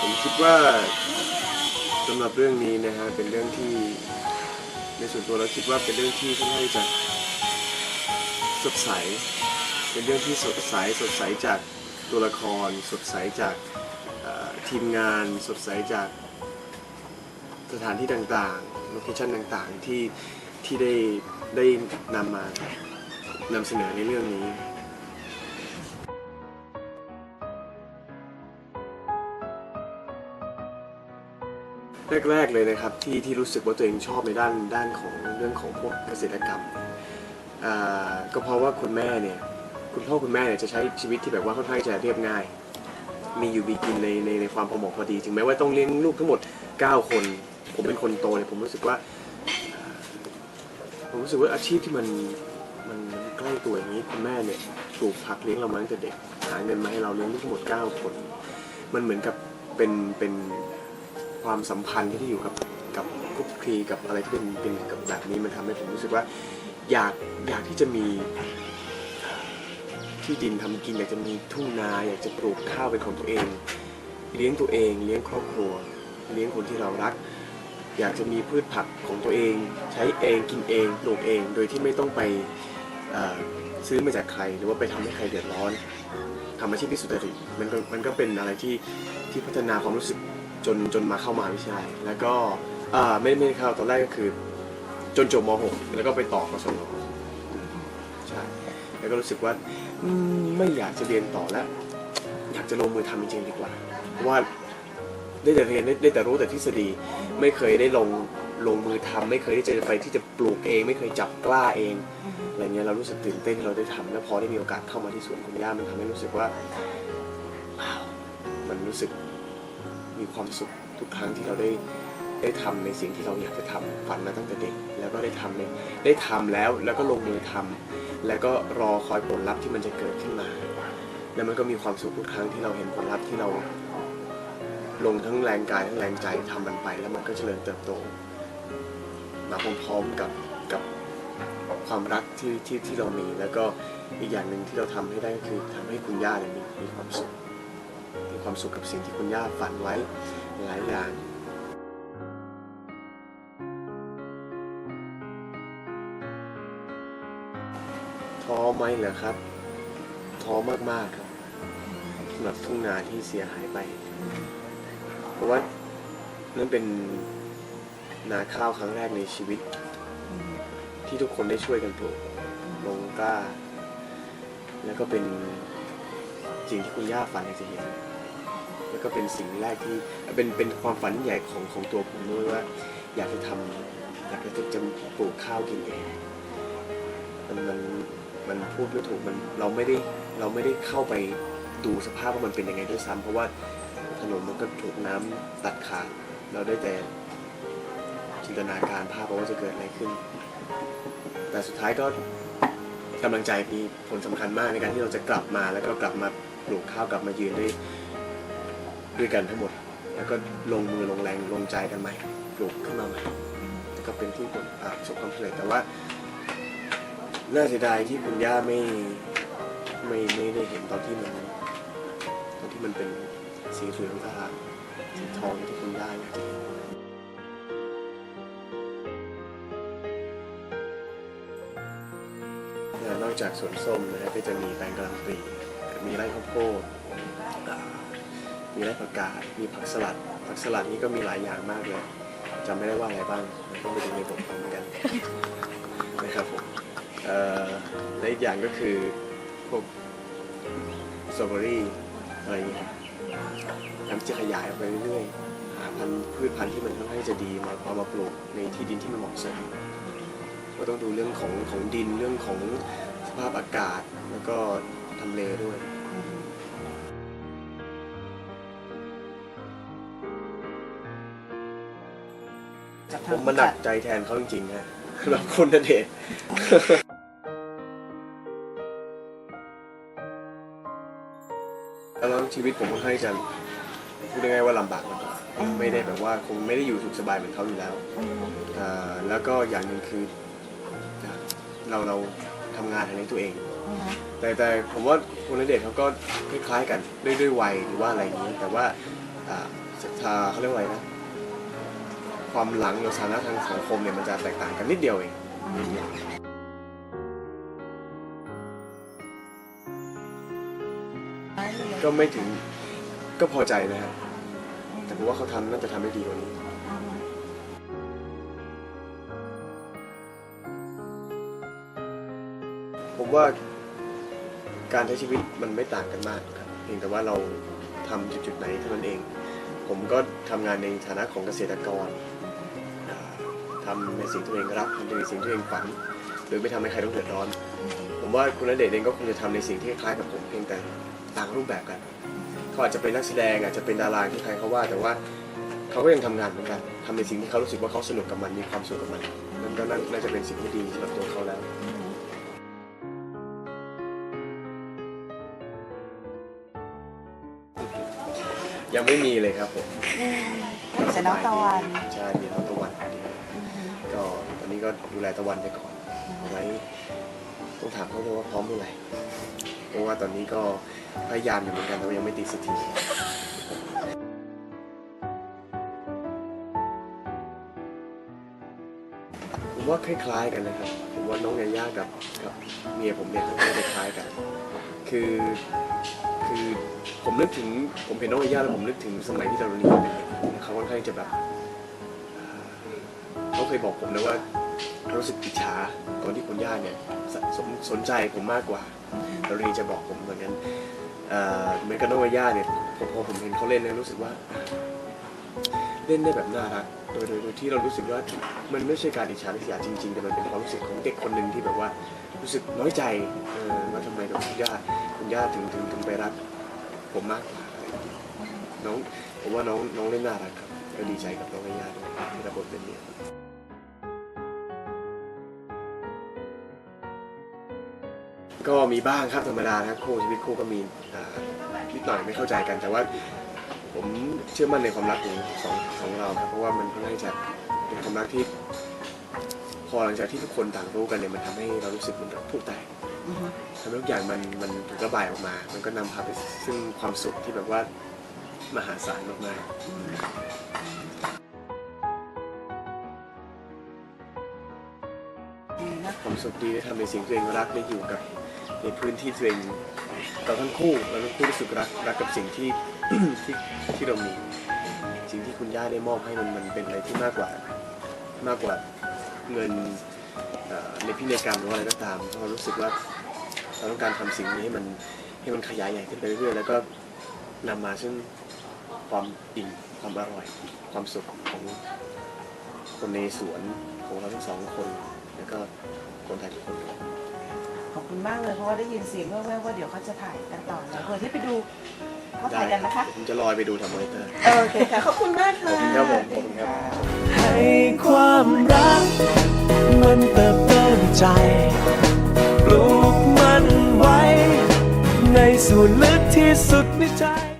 ผมคิดว่าสำหรับเรื่องนี้นะฮะเป็นเรื่องที่ในส่วนตัวเราคิดว่าเป็นเรื่องที่ค่อนข้างจะสดใส เป็นเรื่องที่สดใสสดใสจากตัวละคร สดใสจากทีมงาน สดใสจากสถานที่ต่างๆโลเคชั่นต่างๆที่ที่ได้ได้นำมานำเสนอในเรื่องนี้ แรก ๆเลยนะครับที่ที่รู้สึกว่าตัวเองชอบในด้านด้านของเรื่องของพวกเกษตรกรรมอ่าก็เพราะว่าคุณแม่เนี่ยคุณพ่อคุณแม่เนี่ยจะใช้ชีวิตที่แบบว่าค่อนข้างจะเรียบง่าย มีอยู่มีกินในในในความพอเหมาะพอดี ถึงแม้ว่าต้องเลี้ยงลูกทั้งหมด 9 คน ผมเป็นคนโตเนี่ยผมรู้สึกว่า ผมรู้สึกว่าอาชีพที่มันมันมันใกล้ตัวอย่างนี้คุณแม่เนี่ยปลูกผักเลี้ยงเรามาตั้งแต่เด็กหาเงินมาให้เราเลี้ยงลูกทั้งหมด 9 คน มันเหมือนกับเป็นเป็น ความสัมพันธ์ที่อยู่กับกับคุกคลีกับอะไรที่เป็นเป็นกับแบบนี้มันทำให้ผมรู้สึกว่า อยากอยากที่จะมีที่ดินทำกินอยากจะมีทุ่งนาอยากจะปลูกข้าวเป็นของตัวเอง เลี้ยงตัวเอง เลี้ยงครอบครัว เลี้ยงคนที่เรารัก อยากจะมีพืชผักของตัวเอง ใช้เองกินเองปลูกเอง โดยที่ไม่ต้องไปซื้อมาจากใคร หรือว่าไปทำให้ใครเดือดร้อนทำอาชีพที่สุจริตมันก็มันก็เป็นอะไรที่ที่พัฒนาความรู้สึก จนจนมาเข้ามหาวิทยาลัยแล้วก็เอ่อไม่ไม่ได้เข้าตอนแรกก็คือ จนจบม .6 แล้วก็ไปต่อกศนใช่แล้วก็รู้สึกว่าอืมไม่อยากจะเรียนต่อแล้ว อยากจะลงมือทำจริงๆดีกว่าเพราะว่าได้แต่เรียนได้ได้แต่รู้แต่ทฤษฎีไม่เคยได้ลงลงมือทำไม่เคยได้เจอไปที่จะปลูกเอง ไม่เคยจับกล้าเองอะไรเงี้ยเรารู้สึกตื่นเต้นที่เราได้ทำแล้วพอได้มีโอกาสเข้ามาที่สวนคุณย่ามันทำให้รู้สึกว่าว้าวมันรู้สึก มีความสุขทุกครั้งที่เราได้ได้ทำในสิ่งที่เราอยากจะทำฝันมาตั้งแต่เด็ก แล้วก็ได้ทำในได้ทำแล้วแล้วก็ลงมือทำแล้วก็รอคอยผลลัพธ์ที่มันจะเกิดขึ้นมา แล้วมันก็มีความสุขทุกครั้งที่เราเห็นผลลัพธ์ที่เรา ลงทั้งแรงกายทั้งแรงใจทำมันไป แล้วมันก็เจริญเติบโตมาพร้อมๆกับกับความรักที่ที่ที่เรามี แล้วก็อีกอย่างหนึ่งที่เราทำให้ได้ก็คือทำให้คุณย่าเนี่ยมีมีความสุข ความสุขกับสิ่งที่คุณย่าฝันไว้หลายอย่างท้อไหมเหรอครับท้อมากๆครับสำหรับทุ่งนาที่เสียหายไป เพราะว่านั่นเป็นนาข้าวครั้งแรกในชีวิต ที่ทุกคนได้ช่วยกันปลูกลงกล้า แล้วก็เป็นสิ่งที่คุณย่าฝันอยากจะเห็น ก็เป็นสิ่งแรกที่เป็นเป็นความฝันใหญ่ของของตัวผมด้วยว่า อยากจะทำอยากจะจะปลูกข้าวกินเองมันมันมันพูดไม่ถูกมันเราไม่ได้เราไม่ได้เข้าไปดูสภาพว่ามันเป็นยังไงด้วยซ้ำเพราะว่าถนนมันก็ถูกน้ำตัดขาดเราได้แต่จินตนาการภาพว่าจะเกิดอะไรขึ้น แต่สุดท้ายก็กำลังใจมีผลสำคัญมากในการที่เราจะกลับมาแล้วก็กลับมาปลูกข้าวกลับมายืนด้วย ด้วยกันทั้งหมด แล้วก็ลงมือลงแรงลงใจกันใหม่ปลูกขึ้นมาใหม่แล้วก็เป็นที่ผลประสบความสำเร็จแต่ว่าน่าเสียดายที่คุณย่าไม่ไม่ไม่ได้เห็นตอนที่มันตอนที่มันเป็นสีเหลืองกับสีทองที่คุณย่าอยากเห็นนอกจากสวนส้มนะฮะก็จะมีแปลงกล่ำปลีมีไร่ข้าวโพด มีไร่ผักกาดมีผักสลัด ผักสลัดนี่ก็มีหลายอย่างมากเลยจำไม่ได้ว่าอะไรบ้างต้องไปดูในบทความเหมือนกันนะครับผมเอ่อและอีกอย่างก็คือพวกสตรอเบอรี่อะไรอย่างเงี้ยครับแล้วมันจะขยายออกไปเรื่อยๆหาพันธุ์พืชพันธุ์ที่มันค่อนข้างจะดีมาเอามาปลูกในที่ดินที่มันเหมาะสมก็ต้องดูเรื่องของของดินเรื่องของสภาพอากาศแล้วก็ทำเลด้วย ผมมาหนักใจแทนเขาจริงๆฮะสำหรับคุณณเดชน์แล้วชีวิตผมค่อนข้างจะพูดง่ายๆว่าลำบากมาก่อนไม่ได้แบบว่าคงไม่ได้อยู่สุขสบายเหมือนเขาอยู่แล้วเอ่อแล้วก็อย่างหนึ่งคือ เราเราทำงานในตัวเอง แต่แต่ผมว่าคุณณเดชน์เขาก็คล้ายๆกันด้วยด้วยวัยหรือว่าอะไรอย่างนี้ แต่ว่าอ่าศรัทธาเขาเรียกว่าอะไรนะ ความหลังหรือสถานะทางสังคมเนี่ยมันจะแตกต่างกันนิดเดียวเองก็ไม่ถึงก็พอใจนะครับแต่ผมว่าเขาทำน่าจะทำได้ดีกว่านี้ผมว่าการใช้ชีวิตมันไม่ต่างกันมากครับเพียงแต่ว่าเราทำจุดๆไหนเท่านั้นเอง ผมก็ทำงานในฐานะของเกษตรกร ทำในสิ่งที่ตัวเองรักทำในสิ่งที่ตัวเองฝัน โดยไม่ทำให้ใครต้องเดือดร้อน ผมว่าคุณณเดชน์เองก็คงจะทำในสิ่งที่คล้ายกับผมเพียงแต่ต่างรูปแบบกัน เขาอาจจะเป็นนักแสดงอาจจะเป็นดาราที่ใครเขาว่า แต่ว่าเขาก็ยังทำงานเหมือนกันทำในสิ่งที่เขารู้สึกว่าเขาสนุกกับมันมีความสุขกับมันนั่นก็น่าน่าจะเป็นสิ่งที่ดีสำหรับตัวเขาแล้วยังไม่มีเลยครับผมแต่น้องตะวันใช่ ดูแลตะวันไปก่อนเอาไว้ต้องถามเขาด้วยว่าพร้อมเมื่อไหร่เพราะว่าตอนนี้ก็พยายามอยู่เหมือนกันแต่ว่ายังไม่ติดสักทีผมว่าคล้ายๆกันนะครับผมว่าน้องยาย่ากับกับเมียผมเนี่ยก็คล้ายกัน คือคือผมนึกถึงผมเห็นน้องยาย่าแล้วผมนึกถึงสมัยที่เราเรียนเป็นเด็กเขาค่อนข้างจะแบบเขาเคยบอกผมนะว่า รู้สึกอิจฉาตอนที่คุณย่าเนี่ยสสนสนใจผมมากกว่าเราเรียจะบอกผมเหมือนกันเอ่อเมือนกับน้องย่าเนี่ยผมพอผมเห็นเขาเล่นแล้วรู้สึกว่า เล่นได้แบบน่ารักโดยโดยโดยที่เรารู้สึกว่ามันไม่ใช่การอิจฉาริษยาจริงๆแต่มันเป็นความรู้สึกของเด็กคนหนึ่งที่แบบว่ารู้สึกน้อยใจเออว่าทำไมกับคุณย่าคุณย่าถึงถึงถึงไปรักผมมากกว่าอะไรอย่างเงี้ยน้องผมว่าน้องน้องเล่นน่ารักครับก็ดีใจกับน้องย่าด้วยที่รับบทเป็นเนี่ย ก็มีบ้างครับธรรมดานะครับคู่ชีวิตคู่ก็มีอ่านิดหน่อยไม่เข้าใจกัน แต่ว่าผมเชื่อมั่นในความรักของสองของเราครับเพราะว่ามันค่อนข้างจะเป็นความรักที่ พอหลังจากที่ทุกคนต่างรู้กันเนี่ยมันทำให้เรารู้สึกเหมือนกับผู้แตกทำให้ทุกอย่างมันมันถูกระบายออกมา มันก็นำพาไปซึ่งความสุขที่แบบว่ามหาศาลมากๆความสุขดีได้ทำในสิ่งที่ตัวเองรักได้อยู่กับ ในพื้นที่ตัวเองเราทั้งคู่เราทั้งคู่รู้สึกรักรักกับสิ่งที่ ที่ที่เรามี สิ่งที่คุณย่าได้มอบให้มันมันเป็นอะไรที่มากกว่ามากกว่าเงินเอ่อในพินัยกรรมหรือว่าอะไรก็ตามเรารู้สึกว่าเราต้องการทำสิ่งนี้ให้มันให้มันขยายใหญ่ขึ้นไปเรื่อยๆแล้วก็นำมาซึ่งความอิ่มความอร่อย ความสุขของคนในสวนของเราทั้งสองคน แล้วก็คนไทยทุกคนขอบ คุณมากเลยเพราะว่าได้ยินเสียงแว่วๆว่าเดี๋ยวเขาจะถ่ายกันต่อแล้วเผื่อที่ไปดูเขาถ่ายกันนะคะ ผมจะลอยไปดูทำมอนิเตอร์โอเคค่ะขอบคุณมากขอบค่ะคุณครับผมขอบคุณครับ ให้ความรัก มันเติบโตในใจ ปลูกมันไว้ ในส่วนลึกที่สุดในใจ